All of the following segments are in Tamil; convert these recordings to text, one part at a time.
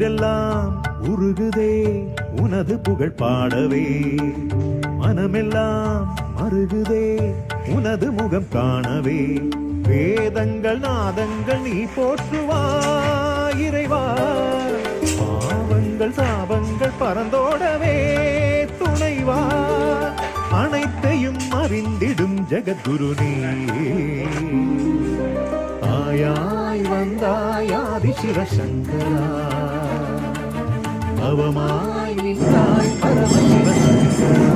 உயிரெல்லாம் உருகுதே உனது புகழ் பாடவே. மனமெல்லாம் மருகுதே உனது முகம் காணவே. வேதங்கள் நாதங்கள் நீ போற்றுவாய் இறைவா. பாவங்கள் சாபங்கள் பறந்தோடவே துணைவா. அனைத்தையும் அறிந்திடும் ஜெகத்குரு நீ ஆயாய் வந்தாய் ஆதி சிவசங்கரா பவமாய் நின்றாய் பரமசிவசங்கரா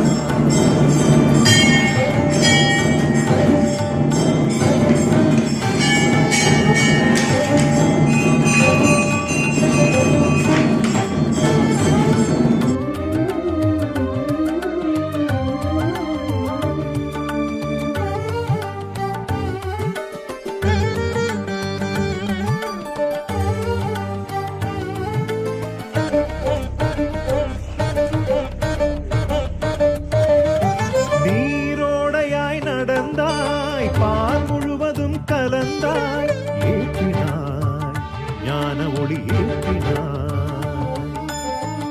பால் முழுவதும் கலந்தாய் ஏற்றினாய் ஞான ஒளி ஏற்றினாய்.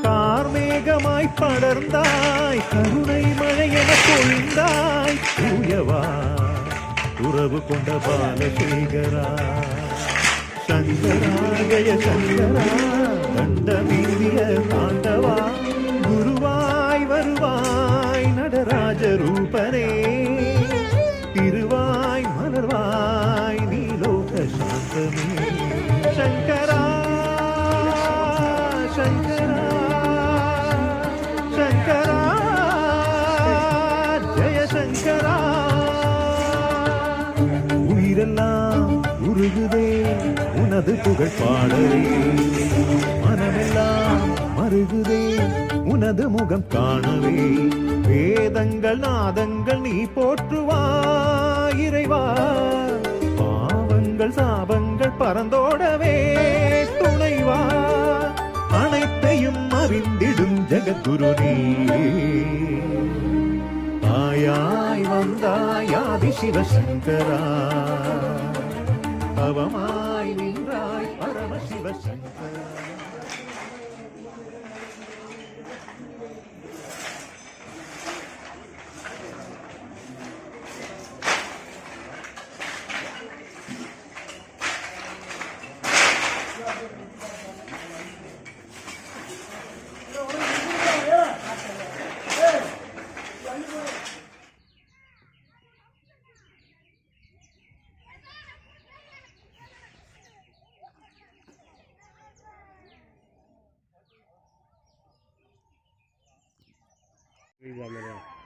கார்மேகமாய் படர்ந்தாய் கருணை மழையென பொழிந்தாய் தூயவா உறவு கொண்ட பாலசேகரா சங்கராய சங்கரா கண்ட வீரிய தாண்டவா குருவாய் வருவாய் நடராஜரு உனது புகழ் பாடலே. மனமெல்லாம் மருகுதே உனது முகம் காணவே. வேதங்கள் நாதங்கள் நீ போற்றுவாய் இறைவா. பாவங்கள் சாபங்கள் பறந்தோடவே துணைவா. அனைத்தையும் அறிந்திடும் ஜெகத்குரு நீ தாயாய் வந்தாயாதி சிவசங்கரா அவமா question. Obrigado, Léo.